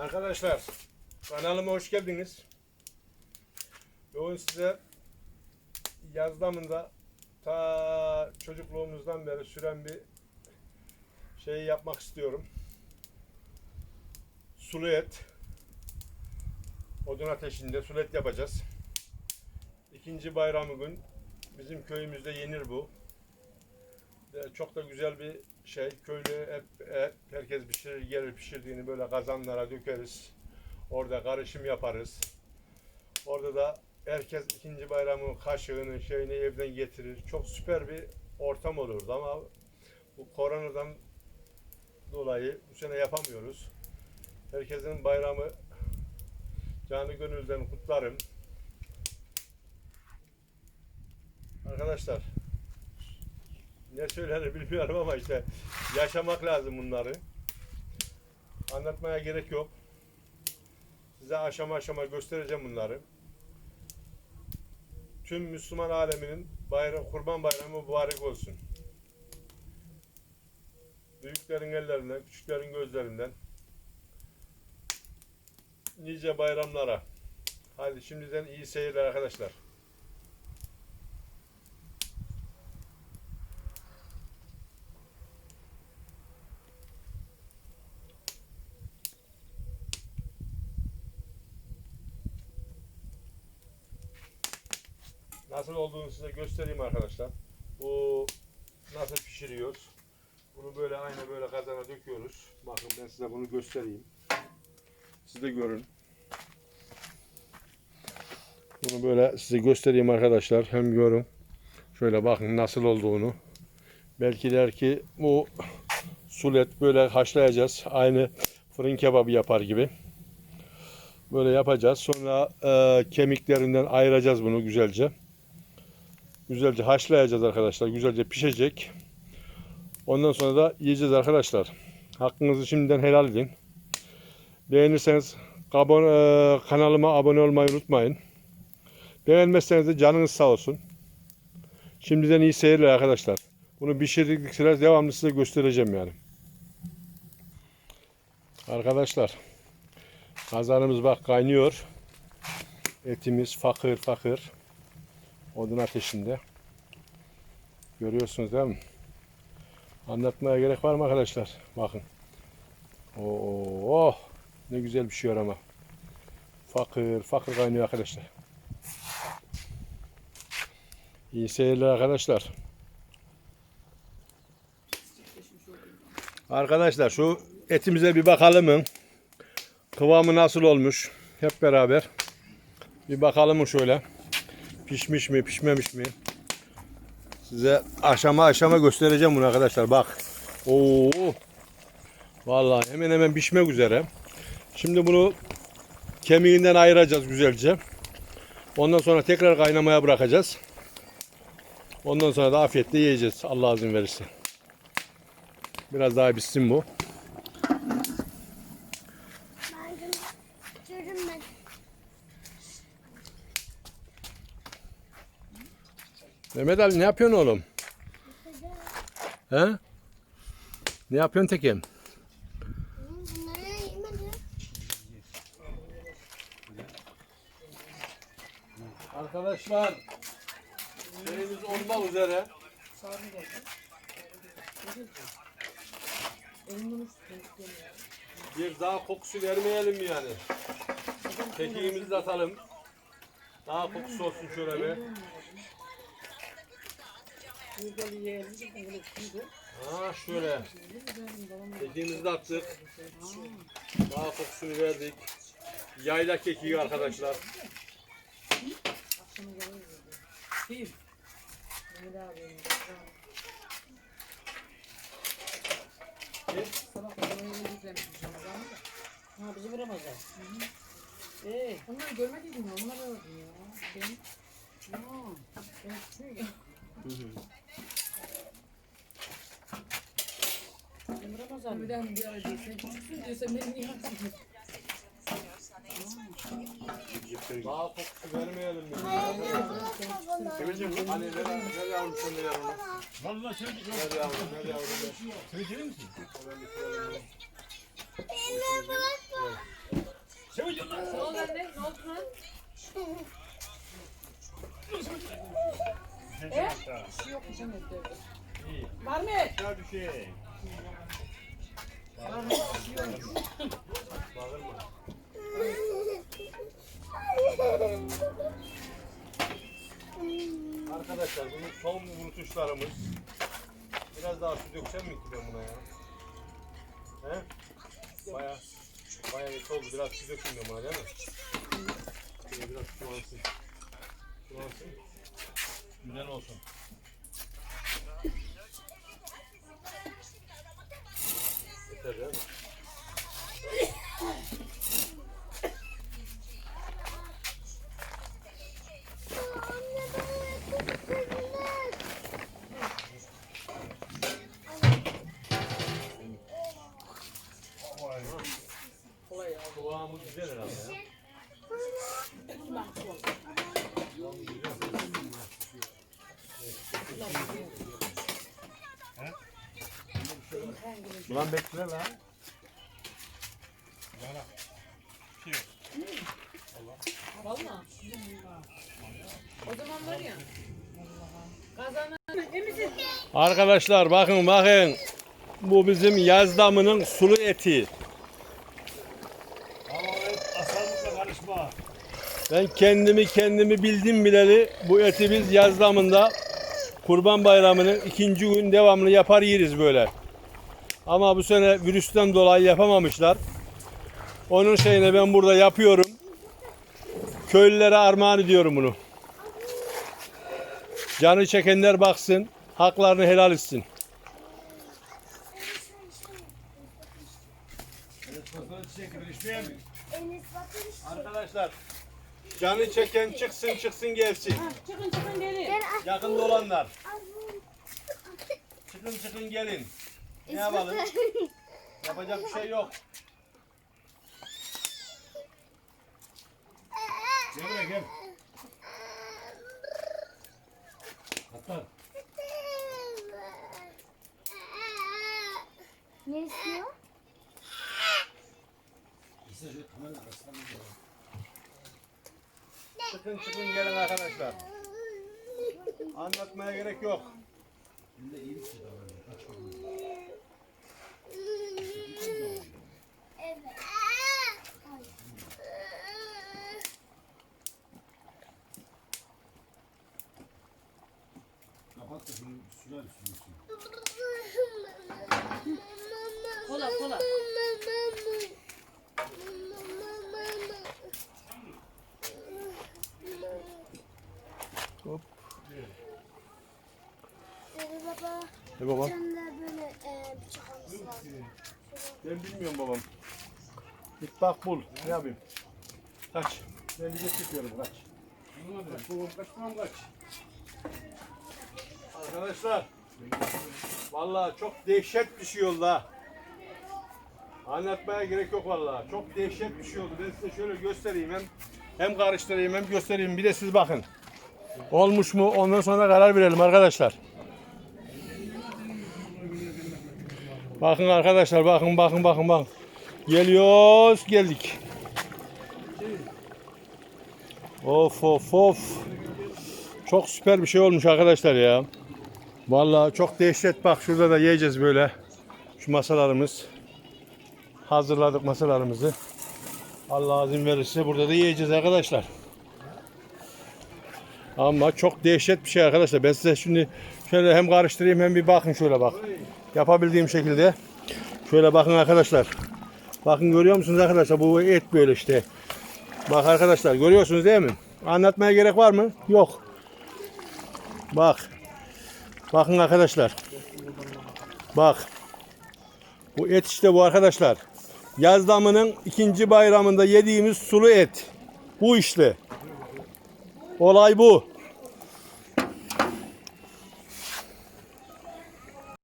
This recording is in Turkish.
Arkadaşlar kanalıma hoş geldiniz. Bugün size yazlamında ta çocukluğumuzdan beri süren bir şey yapmak istiyorum. Sulu et. Odun ateşinde sulu et yapacağız. İkinci bayramı gün bizim köyümüzde yenir bu. Ve çok da güzel bir şey. Köylü hep, hep herkes pişirir, gelir pişirdiğini böyle kazanlara dökeriz. Orada karışım yaparız. Orada da herkes ikinci bayramın kaşığını, şeyini evden getirir. Çok süper bir ortam olurdu ama bu koronadan dolayı bu sene yapamıyoruz. Herkesin bayramı canı gönülden kutlarım. Arkadaşlar ne söylenir bilmiyorum ama işte yaşamak lazım bunları. Anlatmaya gerek yok. Size aşama aşama göstereceğim bunları. Tüm Müslüman aleminin bayram, kurban bayramı mübarek olsun. Büyüklerin ellerinden, küçüklerin gözlerinden. Nice bayramlara. Hadi şimdiden iyi seyirler arkadaşlar. Nasıl olduğunu size göstereyim arkadaşlar. Bu nasıl pişiriyoruz? Bunu böyle aynı böyle kazana döküyoruz. Bakın ben size bunu göstereyim. Siz de görün. Bunu böyle size göstereyim arkadaşlar. Hem görün. Şöyle bakın nasıl olduğunu. Belki der ki bu sulet böyle haşlayacağız. Aynı fırın kebabı yapar gibi. Böyle yapacağız. Sonra e, kemiklerinden ayıracağız bunu güzelce. Güzelce haşlayacağız arkadaşlar. Güzelce pişecek. Ondan sonra da yiyeceğiz arkadaşlar. Hakkınızı şimdiden helal edin. Beğenirseniz e, kanalıma abone olmayı unutmayın. Beğenmezseniz de canınız sağ olsun. Şimdiden iyi seyirler arkadaşlar. Bunu pişirdikçe sıra devamlı size göstereceğim yani. Arkadaşlar kazanımız bak kaynıyor. Etimiz fakir fakir. Odun ateşinde. Görüyorsunuz değil mi? Anlatmaya gerek var mı arkadaşlar? Bakın. Oo, oh, ne güzel pişiyor ama. Fakir fakir kaynıyor arkadaşlar. İyi seyirler arkadaşlar. Arkadaşlar şu etimize bir bakalım mı? Kıvamı nasıl olmuş? Hep beraber. Bir bakalım mı şöyle? Pişmiş mi, pişmemiş mi? Size aşama aşama göstereceğim bunu arkadaşlar. Bak. Oo. Vallahi hemen hemen pişmek üzere. Şimdi bunu kemiğinden ayıracağız güzelce. Ondan sonra tekrar kaynamaya bırakacağız. Ondan sonra da afiyetle yiyeceğiz. Allah izin verirse. Biraz daha pişsin bu. Mehmet Ali ne yapıyorsun oğlum? He? Ne yapıyorsun tekim? Arkadaşlar şeyimiz olmak üzere. Bir daha kokusu vermeyelim yani? Kekiğimizi de atalım. Daha kokusu olsun şöyle bir. Ha şöyle. Kekiğimizi de attık. Daha kokusunu verdik. Yayla kekiği arkadaşlar. Ha bizi vuramazlar. Ee, onlar görmedin mi? Onlar öldü ya. Ben, ya, ben ben vuramazlar. Bir daha bir ara diyor. Sen küçüksün diyor. Sen beni niye haksın? Daha kokusu vermeyelim mi? Hani ver, ver yavrum sen de yavrum. Vallahi söyledik. Ver yavrum, ver yavrum. Söyleyelim misin? Beni bırakma. Ne oldu lan? Ne E? Bir şey yok sen evde? Var mı? Ya bir şey. Arkadaşlar bunun son vurutuşlarımız. Biraz daha su döksem mi ben buna ya? He? Baya baya net oldu. Biraz su dökeyim ben buna değil mi? Şöyle biraz sulansın. Sulansın. Güzel olsun. Kıvamı güzel herhalde ya. Ulan bekle lan. Valla. O zaman var ya. Kazanan. Arkadaşlar bakın bakın. Bu bizim yaz damının sulu eti. Ben kendimi kendimi bildim bileli bu eti biz yaz damında Kurban Bayramı'nın ikinci gün devamlı yapar yeriz böyle. Ama bu sene virüsten dolayı yapamamışlar. Onun şeyine ben burada yapıyorum. Köylülere armağan ediyorum bunu. Canı çekenler baksın, haklarını helal etsin. Arkadaşlar, canı çeken çıksın çıksın gelsin. Çıkın çıkın gelin. Gel Yakında olanlar. Çıkın çıkın gelin. Ne yapalım? Yapacak bir şey yok. Gel buraya gel. Hatta Ne istiyor? işte şu tamamen arasından bir. Çıkın çıkın gelin arkadaşlar. Anlatmaya gerek yok. Kapat da şunu sürer sürürsün. Kola kola. Hop. Ee, baba, Ne baba? sen de böyle e, bıçak alması lazım. Ben bilmiyorum babam. Git bak bul. Ne yapayım? Kaç. Ben bir de çıkıyorum kaç. Kaç babam kaç babam kaç. Arkadaşlar. Vallahi çok dehşet bir şey oldu ha. Anlatmaya gerek yok vallahi. Çok dehşet bir şey oldu. Ben size şöyle göstereyim hem hem karıştırayım hem göstereyim. Bir de siz bakın. Olmuş mu? Ondan sonra karar verelim arkadaşlar. Bakın arkadaşlar bakın bakın bakın bakın. Geliyoruz geldik. Of of of. Çok süper bir şey olmuş arkadaşlar ya. Vallahi çok dehşet bak şurada da yiyeceğiz böyle. Şu masalarımız. Hazırladık masalarımızı. Allah izin verirse burada da yiyeceğiz arkadaşlar. Ama çok dehşet bir şey arkadaşlar. Ben size şimdi şöyle hem karıştırayım hem bir bakın şöyle bak. Yapabildiğim şekilde. Şöyle bakın arkadaşlar. Bakın görüyor musunuz arkadaşlar? Bu et böyle işte. Bak arkadaşlar görüyorsunuz değil mi? Anlatmaya gerek var mı? Yok. Bak. Bakın arkadaşlar. Bak. Bu et işte bu arkadaşlar. Yaz damının ikinci bayramında yediğimiz sulu et. Bu işte. Olay bu.